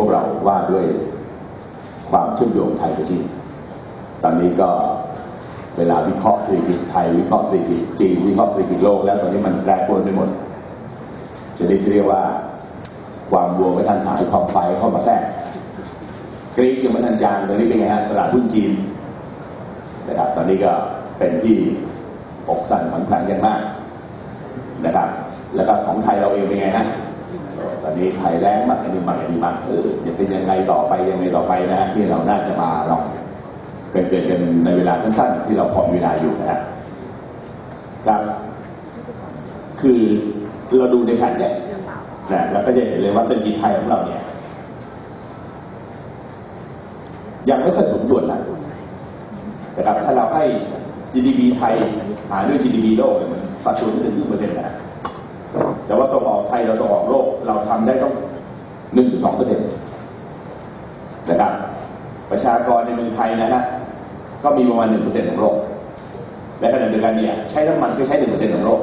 พวกเราว่าด้วยความเชื่อมโยงไทยกับจีนตอนนี้ก็เวลาวิเคราะห์เศรษฐกิจไทยวิเคราะห์เศรษฐกิจจีนวิเคราะห์เศรษฐกิจโลกแล้วตอนนี้มันแปรปรวนไปหมดชนิดที่เรียกว่า ความวัวไม่ทันหายความไฟเข้ามาแทรกกรีกยังไม่ทันจางตอนนี้เป็นไงฮะตลาดหุ้นจีนนะครับตอนนี้ก็เป็นที่อกสั่นผันแผวนกันมากนะครับ แล้วก็ของไทยเราเองเป็นไงฮะ ตอนนี้ภัยแรงมากอันนี้มากอันนี้มากเออจะเป็นยังไงต่อไปยังไงต่อไปนะฮะที่เราน่าจะมาลองเป็นเกิดกันในเวลาสั้นๆที่เราพอมีเวลาอยู่นะครับครับ คือเราดูในแผนเนี่ยนะเราก็จะเห็นเลยว่าเศรษฐกิจไทยของเราเนี่ย ยังไม่ค่อยสมส่วนนะนะครับ ถ้าเราให้ GDP ไทยหารด้วย GDP โลกเนี่ยมันสัดส่วนไม่ถึงครึ่งเปอร์เซ็นต์นะ แต่ว่าส่งออกไทยเราส่งออกโลก เราทำได้ต้องหนึ่งถึงสองเปอร์เซ็นต์นะครับ ประชากรในเมืองไทยนะฮะก็มีประมาณหนึ่งเปอร์เซ็นต์ของโลกและขณะเดียวกันเนี่ยใช้น้ำมันก็ใช้หนึ่งเปอร์เซ็นต์ของโลก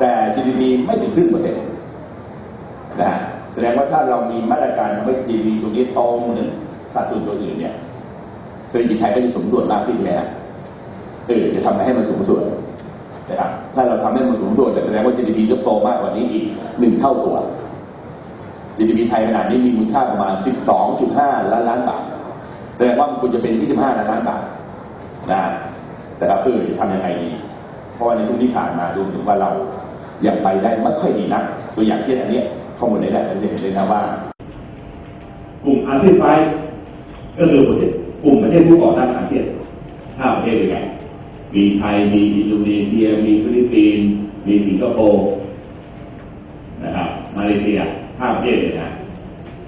แต่ GDP ไม่ถึงครึ่งเปอร์เซ็นต์นะฮะแสดงว่าถ้าเรามีมาตรการทำให้ GDP ตรงนี้โตหนึ่งสัดส่วนตัวอื่นเนี่ยเศรษฐกิจไทยก็จะสมดุลมากขึ้นนะฮะเออจะทำให้มันสมส่วนนะครับถ้าเราทำให้มันสมส่วนแสดง ว่า GDP จะโตมากกว่านี้อีกหนึ่งเท่าตัว GDP ไทยขนาดนี้มีมูลค่าประมาณ 12.5 ล้านล้านบาท แสดงว่าควรจะเป็น25ล้านล้านบาทนะแต่เราเออจะทำยังไงดี เพราะว่าในช่วงที่ผ่านมาดูถึงว่าเรายังไปได้ไม่ค่อยดีนัก ตัวอย่างเช่นอันนี้ข้อมูลในแหละเราจะเห็นเลยนะว่า กลุ่มอาเซียนไฟว์ก็คือประเทศกลุ่มประเทศผู้ก่อตั้งอาเซียนห้าประเทศด้วยกันมีไทย มีอินโดนีเซีย มีฟิลิปปินส์ มีสิงคโปร์นะครับ มาเลเซียห้าประเทศเลยนะ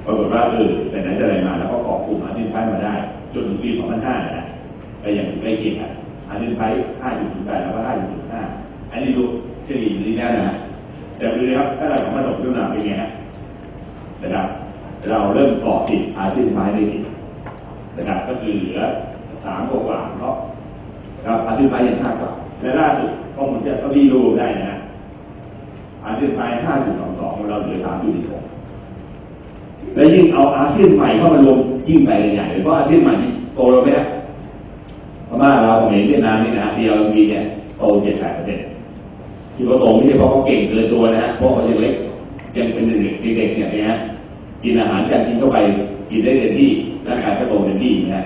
ปรากฏว่าเออแต่ไหนแต่ไรมาแล้วก็เกาะกลุ่มอาซียนไฟว์มาได้ จนถึงปี2005นะไปอย่างใกล้เคียงกันอาซียนไฟว์5.08แล้วก็5.5อันนี้ดูเฉลี่ยอยู่ที่นั่นนะ แต่ดูนะครับถ้าเราของมันตกด้วยน้ำเป็นไงฮะนะครับ เราเริ่มเกาะติดอาซียนไฟว์ได้ดีนะครับก็คือเหลือสามกว่าๆเนาะครับอาซียนไฟว์ยังห้ากว่า และล่าสุดข้อมูลที่เขาดีรู้ได้นะอาเซียนไฟห้าจุดสองสองเราเหลือสามจุดหกและยิ่งเอาอาเซียนใหม่เข้ามารวมยิ่งไปใหญ่เลยเพราะอาเซียนใหม่ที่โตแล้วไหมฮะพม่าเราเขมรเวียดนามนี่นะฮะที่เรามีเนี่ยโตเจ็ดแปดเปอร์เซ็นต์ที่เขาโตไม่ใช่เพราะเขาเก่งเกินตัวนะฮะเพราะเขายังเล็กยังเป็นเด็กเด็กเนี่ยนะฮะกินอาหารการกินเข้าไปกินได้เต็มที่ร่างกายก็โตเต็มที่นะฮะ